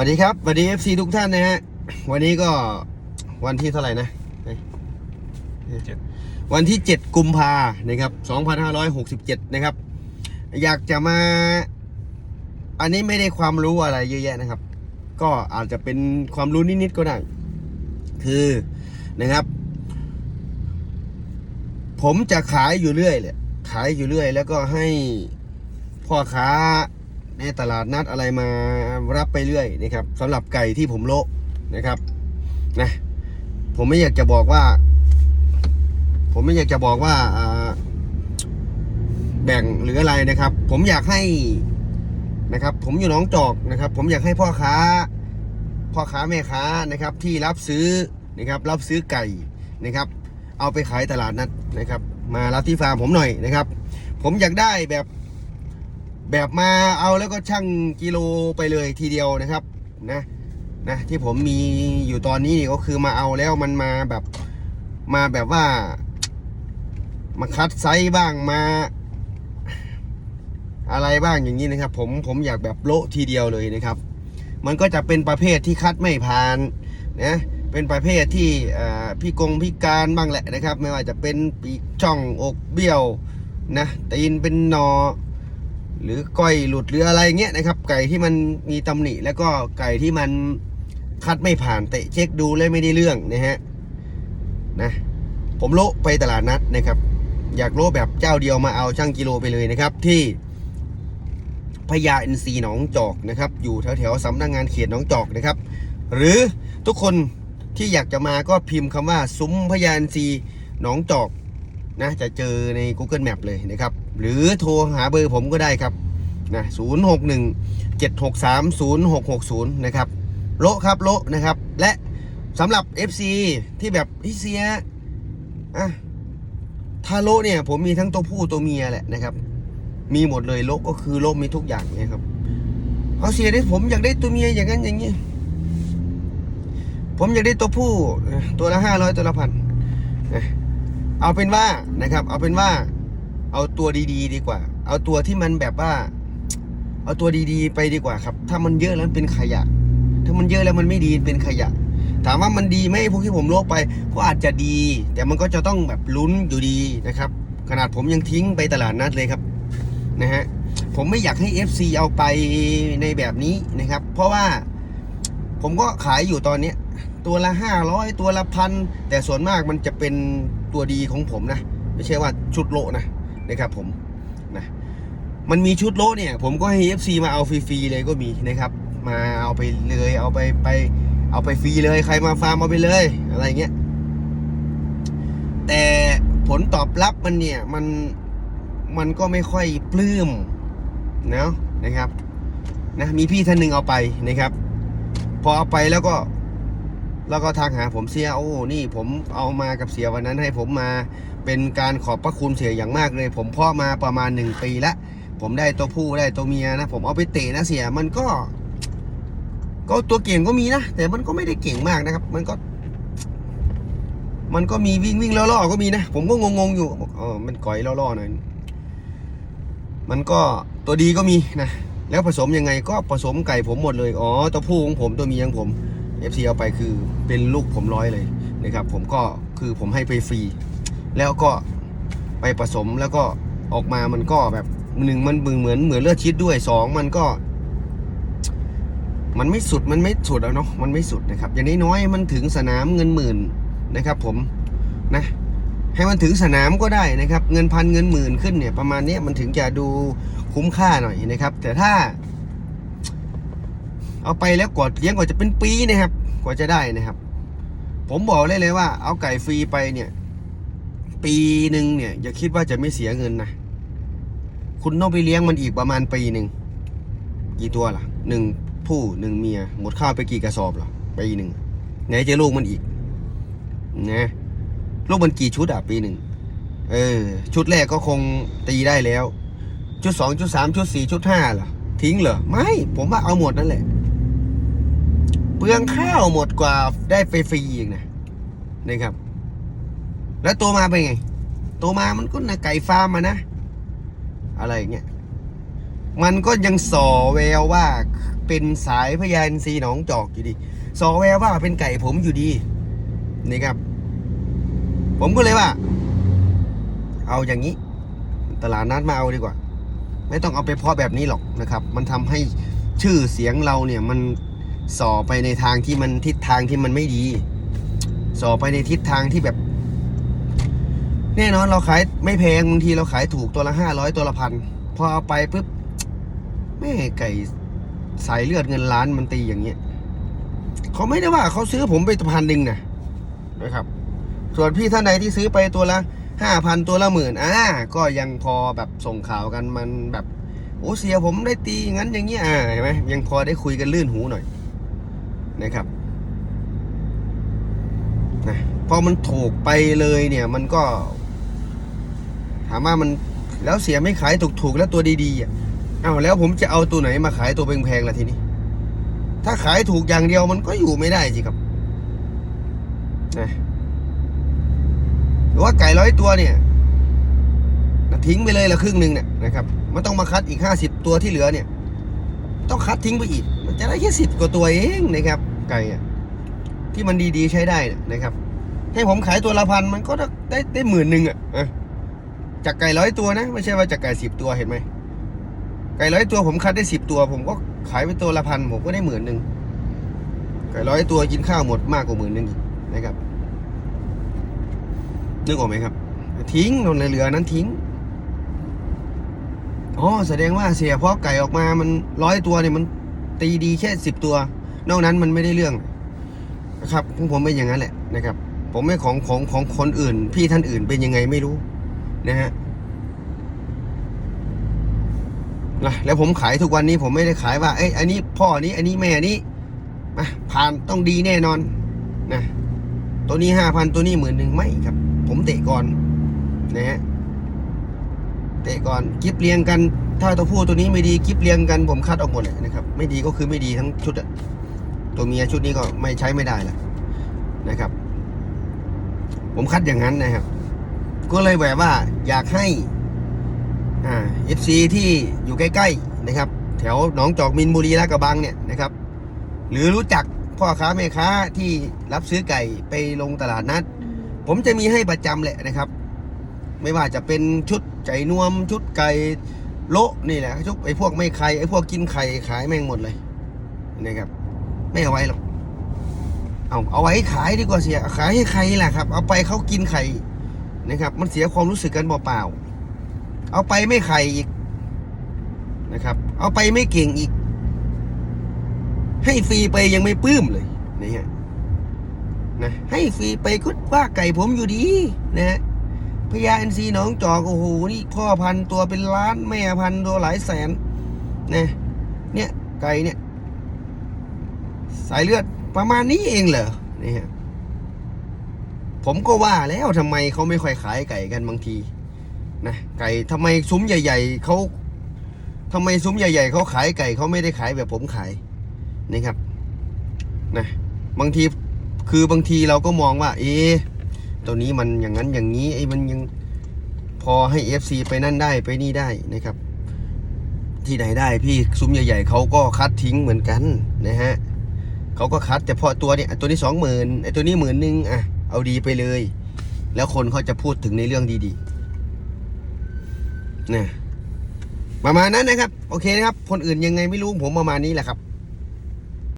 วัสดีครับสวัสดี FC ทุกท่านนะฮะ วันนี้ก็วันที่เท่าไหร่นะวันที่ 7 กุมภานะครับ 2567 นะครับ อยากจะมา อันนี้ไม่ได้ความรู้อะไรเยอะแยะนะครับ ก็อาจจะเป็นความรู้นิด ๆ ก็ได้ คือนะครับ ผมจะขายอยู่เรื่อยเลยขายอยู่เรื่อย แล้วก็ให้พ่อค้า ในตลาดนัดอะไรมารับไปเรื่อยนะครับสำหรับไก่ที่ผมโละนะครับนะผมไม่อยากจะบอกว่า ผมไม่อยากจะบอกว่าแบ่งหรืออะไรนะครับ ผมอยากให้นะครับ ผมอยู่น้องจอกนะครับ ผมอยากให้พ่อค้า พ่อค้าแม่ค้านะครับ ที่รับซื้อนะครับ รับซื้อไก่นะครับ เอาไปขายตลาดนัดนะครับ มารับที่ฟาร์มผมหน่อยนะครับ ผมอยากได้แบบ แบบมาเอาแล้วก็ชั่งกิโลไปเลยทีเดียวนะครับนะนะที่ผมมีอยู่ตอนนี้นี่ก็คือมาเอาแล้วมันมาแบบมาแบบว่า มาคัดไซส์บ้างมา อะไรบ้างอย่างนี้นะครับ ผมผมอยากแบบโละทีเดียวเลยนะครับ มันก็จะเป็นประเภทที่คัดไม่ผ่านนะเป็นประเภทที่พี่กงพิการบ้างแหละนะครับ ไม่ว่าจะเป็นปีกช่องอกเบี้ยวนะตีนเป็นหนอ หรือก้อยหลุดหรืออะไรเงี้ยนะครับ ไก่ที่มันมีตำหนิ แล้วก็ไก่ที่มันคัดไม่ผ่านเตะเช็คดูแล้วไม่ได้เรื่องนะฮะนะผมโลไปตลาดนัดนะครับ อยากโลแบบเจ้าเดียวมาเอาช่างกิโลไปเลยนะครับ ที่พญาอินทรีหนองจอกนะครับ อยู่แถวแถวๆสำนักงานเขตหนองจอกนะครับ หรือทุกคนที่อยากจะมาก็พิมพ์คำว่าซุ้มพญาอินทรีหนองจอกนะจะเจอใน Google Map เลยนะครับ หรือโทรหาเบอร์ผมก็ได้ครับนะ061 763 0660 นะครับ โละครับ โละนะครับ และสำหรับ FC ที่แบบพี่เสียอะถ้าโละเนี่ย ผมมีทั้งตัวผู้ตัวเมียแหละนะครับ มีหมดเลยโละก็คือโละมีทุกอย่างเนี่ยครับเอาเสียได้ผมอยากได้ตัวเมียอย่างนั้นอย่างนี้ ผมอยากได้ตัวผู้ตัวละห้าร้อยตัวละพันเอาเป็นว่านะครับ เอาเป็นว่า เอาตัวดีๆดีกว่า เอาตัวที่มันแบบว่า เอาตัวดีๆ ไปดีกว่าครับ ถ้ามันเยอะแล้วมันเป็นขยะ ถ้ามันเยอะแล้วมันไม่ดีเป็นขยะ ถามว่ามันดีไหมพวกที่ผมโลกไป ก็อาจจะดี แต่มันก็จะต้องแบบลุ้นอยู่ดีนะครับ ขนาดผมยังทิ้งไปตลาดนัดเลยครับนะฮะผมไม่อยากให้ FC เอาไปในแบบนี้นะครับ เพราะว่าผมก็ขายอยู่ตอนนี้ตัวละห้าร้อยตัวละพันแต่ส่วนมากมันจะเป็นตัวดีของผมนะ ไม่ใช่ว่าชุดโลนะ นะครับผมนะมันมีชุดโลเนี่ย ผมก็ให้ FC มาเอาฟรีๆเลยก็มีนะครับ มาเอาไปเลยเอาไปไป เอาไปฟรีเลยใครมาฟาร์มเอาไปเลยอะไรเงี้ยแต่ผลตอบรับมันเนี่ยมันมันก็ไม่ค่อยปลื้มเนาะนะครับนะมีพี่ท่านหนึ่งเอาไปนะครับ พอเอาไปแล้วก็แล้วก็ทักหาผมเสียโอ้นี่ผมเอามากับเสียวันนั้นให้ผมมา เป็นการขอบพระคุณเสียอย่างมากเลย ผมพ่อมาประมาณหนึ่งปีละผมได้ตัวผู้ได้ตัวเมียนะ ผมเอาไปเตะนะเสียมันก็ ก็ตัวเก่งก็มีนะ แต่มันก็ไม่ได้เก่งมากนะครับ มันก็ มันก็มีวิ่งวิ่งล่อๆก็มีนะ ผมก็งงๆอยู่อกเออมันก่อยล่อๆหน่อยมันก็ตัวดีก็มีนะแล้วผสมยังไงก็ผสมไก่ผมหมดเลยอ๋อตัวผู้ของผมตัวเมียของผม FC เอาไปคือเป็นลูกผมร้อยเลยนะครับ ผมก็คือผมให้ไปฟรี แล้วก็ไปผสมแล้วก็ออกมามันก็แบบหนึ่งมันบึงเหมือนเหมือนเลือดชิดด้วยสองมันก็ มันไม่สุดมันไม่สุดแล้วเนาะมันไม่สุดนะครับ อย่างน้อยๆมันถึงสนามเงินหมื่นนะครับ ผมนะ ให้มันถึงสนามก็ได้นะครับ เงินพันเงินหมื่นขึ้นเนี่ย ประมาณนี้มันถึงจะดูคุ้มค่าหน่อยนะครับ แต่ถ้า เอาไปแล้วกว่าเลี้ยงกว่าจะเป็นปีนะครับ กว่าจะได้นะครับ ผมบอกเลยเลยว่า เอาไก่ฟรีไปเนี่ย ปีหนึ่งเนี่ย อย่าคิดว่าจะไม่เสียเงินนะ คุณต้องไปเลี้ยงมันอีกประมาณปีหนึ่ง กี่ตัวล่ะหนึ่งผู้หนึ่งเมีย หมดข้าวไปกี่กระสอบล่ะปีหนึ่งไหนจะลูกมันอีกนะลูกมันกี่ชุดอะปีหนึ่งเออ ชุดแรกก็คงตีได้แล้ว ชุดสองชุดสามชุดสี่ชุดห้าล่ะทิ้งเหรอไม่ ผมว่าเอาหมดนั่นแหละ เปลืองข้าวหมดกว่าได้ไฟรีอีกนะนะครับ แล้วตัวมาเป็นไง ตัวมามันก็นะไก่ฟาร์มมานะ อะไรเงี้ย มันก็ยังส่อแววว่าเป็นสายพยานซีหนองจอกอยู่ดีสอแววว่าเป็นไก่ผมอยู่ดีนี่ครับ ผมก็เลยว่า เอาอย่างนี้ ตลาดนัดมาเอาดีกว่า ไม่ต้องเอาไปเพาะแบบนี้หรอกนะครับ มันทำให้ชื่อเสียงเราเนี่ยมันส่อไปในทางที่มันทิศทางที่มันไม่ดี ส่อไปในทิศทางที่แบบ แน่นอนเราขายไม่แพงบางทีเราขายถูกตัวละห้าร้อยตัวละพันพอเอาไปปุ๊บแม่ไก่สายเลือดเงินล้านมันตีอย่างเงี้ยเขาไม่ได้ว่าเขาซื้อผมไปพันหนึ่งนะนะครับ ส่วนพี่ท่านใดที่ซื้อไปตัวละห้าพันตัวละหมื่นอ่าก็ยังพอแบบส่งข่าวกันมันแบบโอ้เสียผมได้ตีงั้นอย่างเงี้ยอ่าเห็นไหมยังพอได้คุยกันลื่นหูหน่อยนะครับนะพอมันถูกไปเลยเนี่ยมันก็ ถามว่ามันแล้วเสียไม่ขายถูกๆแล้วตัวดีๆอะอ้าวแล้วผมจะเอาตัวไหนมาขายตัวแพงๆล่ะทีนี้ ถ้าขายถูกอย่างเดียวมันก็อยู่ไม่ได้สิครับนะหรือว่าไก่ร้อยตัวเนี่ยทิ้งไปเลยละครึ่งหนึ่งเนี่ยนะครับมันต้องมาคัดอีกห้าสิบตัวที่เหลือเนี่ย ต้องคัดทิ้งไปอีก มันจะได้แค่สิบกว่าตัวเองนะครับ ไก่อะที่มันดีๆใช้ได้นะครับ ให้ผมขายตัวละพันมันก็ได้ได้หมื่นหนึ่งอะ จากไก่ร้อยตัวนะ ไม่ใช่ว่าจากไก่สิบตัวเห็นไหมไก่ร้อยตัวผมคัดได้สิบตัว ผมก็ขายไปตัวละพันผมก็ได้หมื่นหนึ่งไก่ร้อยตัวกินข้าวหมดมากกว่าหมื่นหนึ่งอีกนะครับนึกออกไหมครับ ทิ้งนนเหลือนั้นทิ้งอ๋อแสดงว่าเสียเพราะไก่ออกมามันร้อยตัวเนี่ยมันตีดีแค่สิบตัว นอกนั้นมันไม่ได้เรื่องนะครับของผมเป็นอย่างนั้นแหละนะครับ ผมไม่ของของของคนอื่น พี่ท่านอื่นเป็นยังไงไม่รู้ นะฮะนะแล้วผมขายทุกวันนี้ผมไม่ได้ขายว่า เอ้ยอันนี้พ่อนี้ อันนี้แม่นี้มาผ่านต้องดีแน่นอนนะตัวนี้ห้าพันตัวนี้หมื่นหนึ่งไม่ครับ ผมเตะก่อนนะฮะเตะก่อนกิฟเรียงกัน ถ้าตัวผู้ตัวนี้ไม่ดีกิฟเรียงกันผมคัดออกหมดเลยนะครับ ไม่ดีก็คือไม่ดีทั้งชุดอะตัวเมียชุดนี้ก็ไม่ใช้ไม่ได้ละนะครับ ผมคัดอย่างนั้นนะครับ ก็เลยแบบว่าอยากให้อ่า FC ที่อยู่ใกล้ๆนะครับ แถวหนองจอกมินบุรีลาดกระบังเนี่ยนะครับ หรือรู้จักพ่อค้าแม่ค้าที่รับซื้อไก่ไปลงตลาดนัด ผมจะมีให้ประจำแหละนะครับ ไม่ว่าจะเป็นชุดไก่นวม ชุดไก่โละนี่แหละชุดไอ้พวกไม่ไข่ไอ้พวกกินไข่ขายแม่งหมดเลยนะครับไม่เอาไว้หรอกเอาเอาไว้ขายดีกว่าเสียขายให้ใครล่ะครับ เอาไปเขากินไข่ นะครับ มันเสียความรู้สึกกันเปล่าๆเอาไปไม่ไข่อีกนะครับ เอาไปไม่เก่งอีก ให้ฟรีไปยังไม่ปลื้มเลยนะฮะนะให้ฟรีไปก็ว่าไก่ผมอยู่ดีนะฮะพญาอินทรีหนองจอกโอ้โหนี่พ่อพันตัวเป็นล้านแม่พันตัวหลายแสนนะเนี่ยไก่เนี่ย สายเลือดประมาณนี้เองเหรอนี่ฮะ ผมก็ว่าแล้วทำไมเขาไม่ค่อยขายไก่กันบางทีนะไก่ทำไมซุ้มใหญ่ ๆเขาทำไมซุ้มใหญ่ ๆเขาขายไก่เขาไม่ได้ขายแบบผมขายนะครับนะบางทีคือบางทีเราก็มองว่า เอ๊ตัวนี้มันอย่างนั้นอย่างนี้ไอ้มันยังพอให้ FC ไปนั่นได้ไปนี่ได้นะครับ ที่ไหนได้พี่ซุ้มใหญ่ๆเขาก็คัดทิ้งเหมือนกันนะฮะเขาก็คัดแต่พอตัวเนี้ยตัวนี้สองหมื่นไอ้ตัวนี้หมื่นหนึ่งอะ เอาดีไปเลย แล้วคนเขาจะพูดถึงในเรื่องดีๆนะประมาณนั้นนะครับ โอเคนะครับ คนอื่นยังไงไม่รู้ผมประมาณนี้แหละครับ